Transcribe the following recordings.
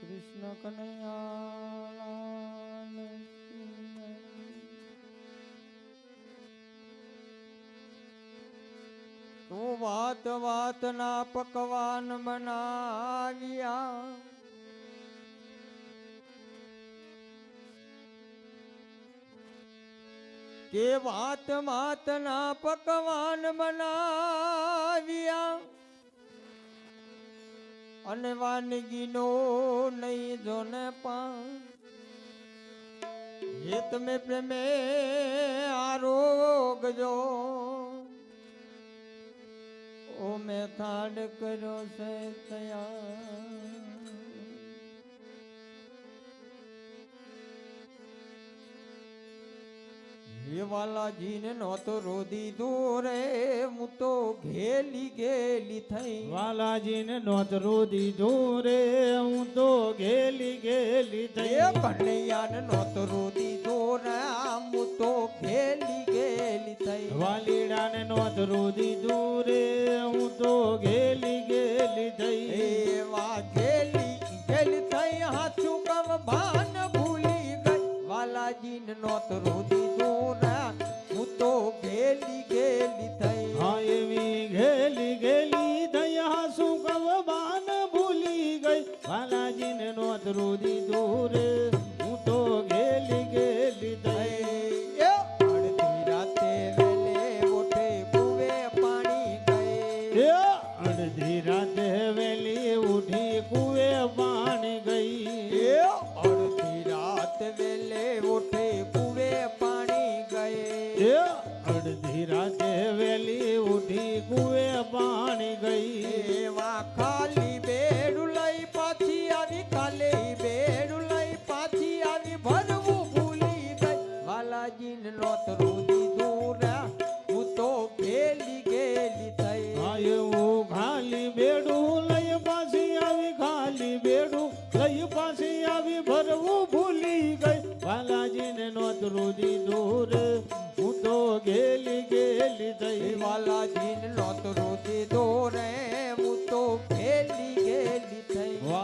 કૃષ્ણ કનૈયા તું વાત વાત ના પકવાન બનાવ્યા. કે વાત માત ના પકવાન બનાવ્યા. અને વાનગીનો નહીં જોને પા હે તમે પ્રેમે આરોગજો ઓ મેં થાડ કર્યો છે તૈયાર. હે વાલાજીને નહોતો રોદી દોરે હું તો ઘેલી ગેલી થઈ. વાલાજીને નોતરું દીધું દોરે હું તો ગેલી એ થઈ. કનૈયાને નહોતો રોદી દોરે હું તો ઘેલી ગેલી થઈ. વાલીડાને નોતરું દીધું દોરે હું તો ગેલી ગેલી થઈ. એ ઘેલી વાલાજીને તરુ રોદી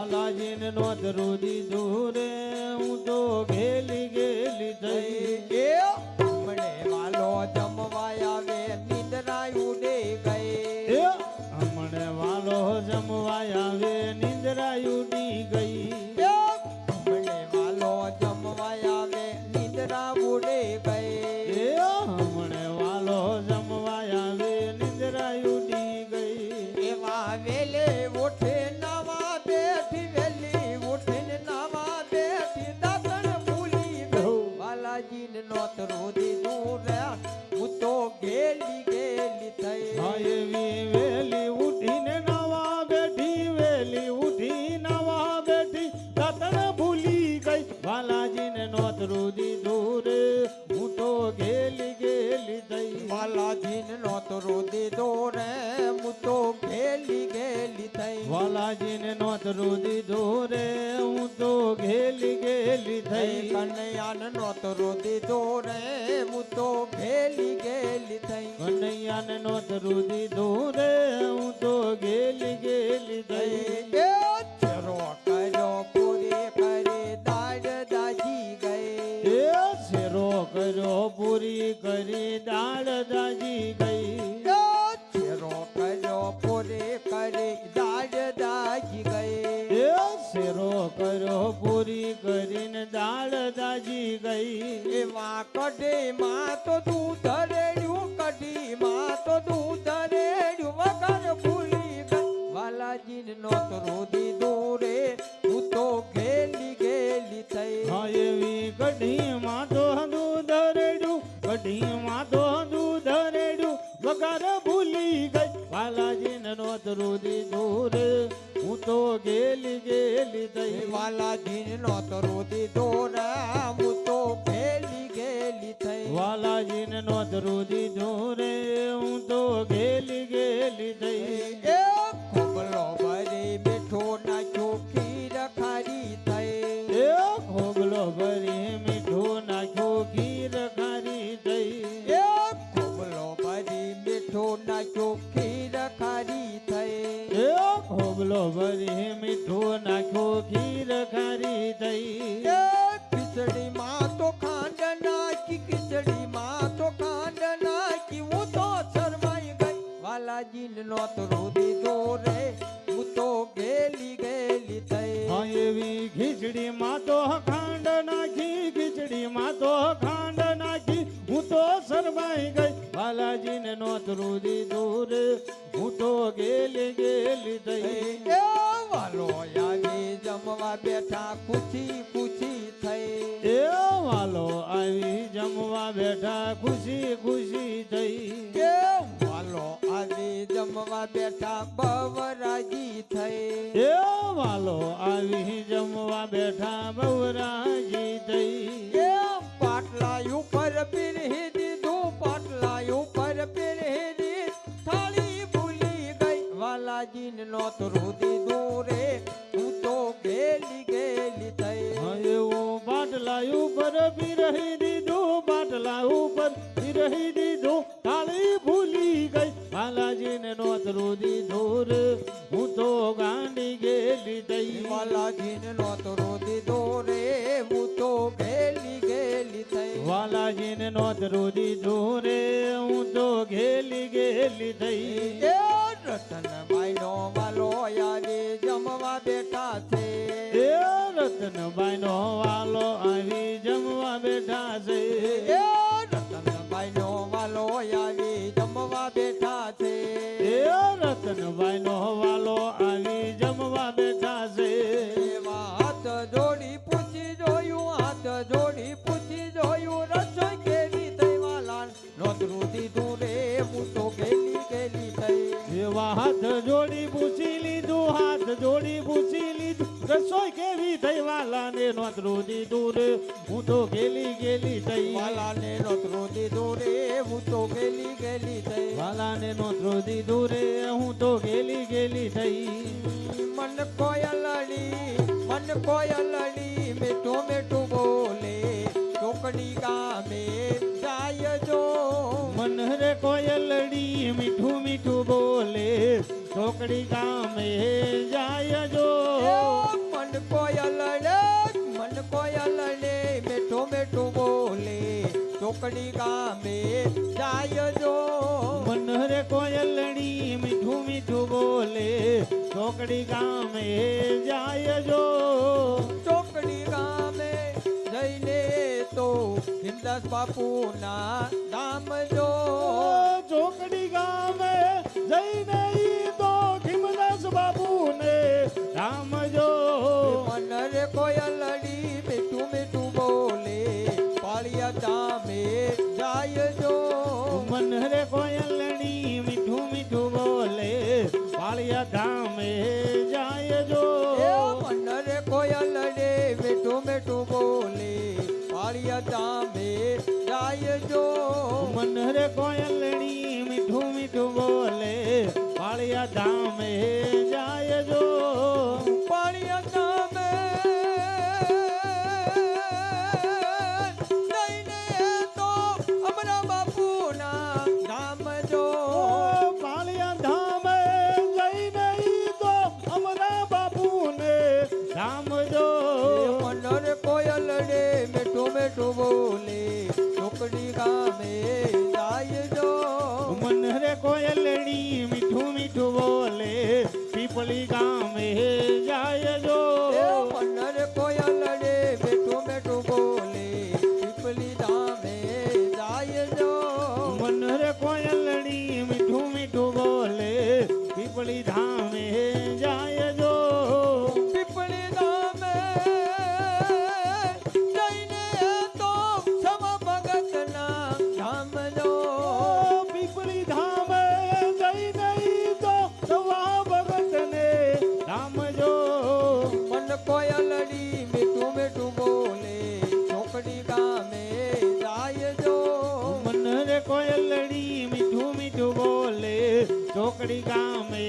થઈ વાલાજીને નોતરું દીધું રે હું તો ગેલી ગેલી ગેલી થઈ થઈ કનૈયાને નોતરું દીધું રે હું તો ગેલી ગેલી થઈ કનૈયાને નોતરું દીધું રે હું તો ગેલી ગેલી થઈ એ ચરો કર્યો પૂરી કરી દાડ દાજી ગઈ એ શેરો કર્યો પૂરી કરી દાળ દાજી ગઈ ગઈ એમાં કઢી માં તો દૂધ રેડ્યું કઢી માં તો દૂધ રેડ્યું વગર ભૂલી ગઈ વાલાજીને નોતરું દીધું રે હું તો ગેલી ગેલી થઈ હા એવી કઢીમાં તો દૂધ રેડ્યું કઢીમાં તો દૂધ રેડ્યું વગર ભૂલી ગઈ બાલાજીને નોતરું દીધું રે હું તો ગેલી ગેલી થઈ વાલાજીને નોતરું દીધું થઈ વાલાજીને નોતરું દીધું રે હું તો ગેલી ગેલી થઈ એ ખોબલો ભરી મીઠો નાખ્યો ખીર ખારી થઈ. એ ખોબલો ભરી મીઠું થઈ. એ ખોબલો ભરી મીઠો નાખ્યો ખીર ખારી થઈ. એ ખોબલો ભરી મીઠું નાખ્યો ખીર ખારી થઈ. એ વાલાજી નો રે હું તો ગેલી ગેલી હા થઈ એવી ખીચડીમાં તો ખાંડ નાખી ખીચડીમાં તો ખાંડ નાખી હું તો શરમાઈ ગઈ. બાલાજીને નોતરું દીધું રે હું તો ગેલી ગેલી થઈ. વાલો આવી જમવા બેઠા ખુશી ખુશી થઈ. એ વાલો આવી જમવા બેઠા ખુશી ખુશી થઈ. વાલો આવી જમવા બેઠા બવરાજી થઈ. એ વાલો આવી જમવા બેઠા બવરાજી થઈ. એ પાટલા ઉપર પીરહી દીધું પાટલા ઉપર પીરહી દીધું થાળી ભૂલી ગઈ વાલાજી નો તરું દીધું રે હું તો ગેલી ગેલી થઈ. હા, એવું બાટલા ઉપર પીરહી દીધું બાટલા ઉપર પીરહી દીધું ગેલી ગેલી થઈ. એ રતનભાઈ નો વાલો આવી જમવા બેઠા છે. એ રતનબાઈ નો વાલો આવી જમવા બેઠા છે. એ રતનભાઈ નો વાલો આવી જમવા બેઠા છે. એ રતનબાઈ નો રસોઈ કેવી થઈ? વાલા ને નોતરું દીધું રે હું તો ગેલી ગેલી થઈ. વાલા ને નોતરું દીધું રે હું તો ગેલી ગેલી થઈ. વાલા ને નોતરું દીધું રે હું તો ગેલી ગેલી થઈ. મન કોયલડી મન કોયલડી મીઠું મીઠું બોલે. ચોકડી ગામે જાય જો. મન રે કોયલડી મીઠું મીઠું બોલે. ચોકડી ગામે જાય જો. મન કોયલડે મન કોયલડે મીઠું મીઠું બોલે ચોકડી ગામે જાય જો મન રે કોયલડી મીઠું મીઠું બોલે ચોકડી ગામે જાય જો ચોકડી ગામે જઈને તો હિંદાસ બાપુના ધામ જો ચોકડી ગામે જઈને ઈ તો ખીમદાસ બાપુને રામ જો કોયલડી મીઠું મીઠું બોલે પાળિયા ધામે પીપળી ગામે ચોકડી ગામે જાય જો મન રે કોયલડી મીઠું મીઠું બોલે ચોકડી ગામે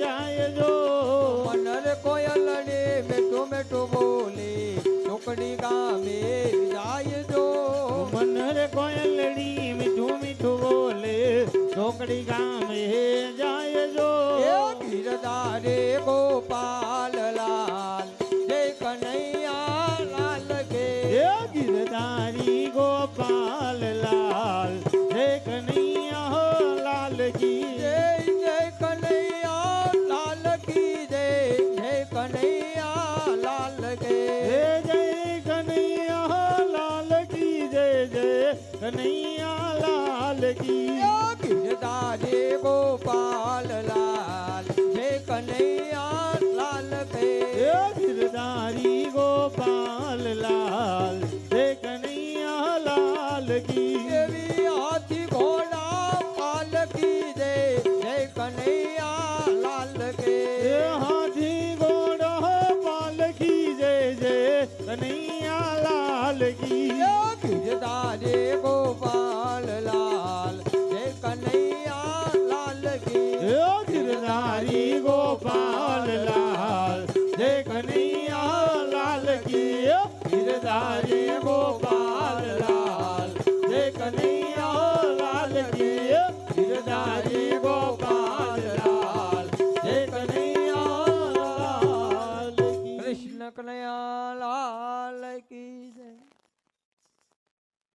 જાય જો મનર કોયલડે મીઠું મીઠું બોલે ચોકડી ગામે જાય જો મન રે કોયલડી મીઠું મીઠું બોલે ચોકડી ગામે જાય જો એ ગીરધારે કનૈયા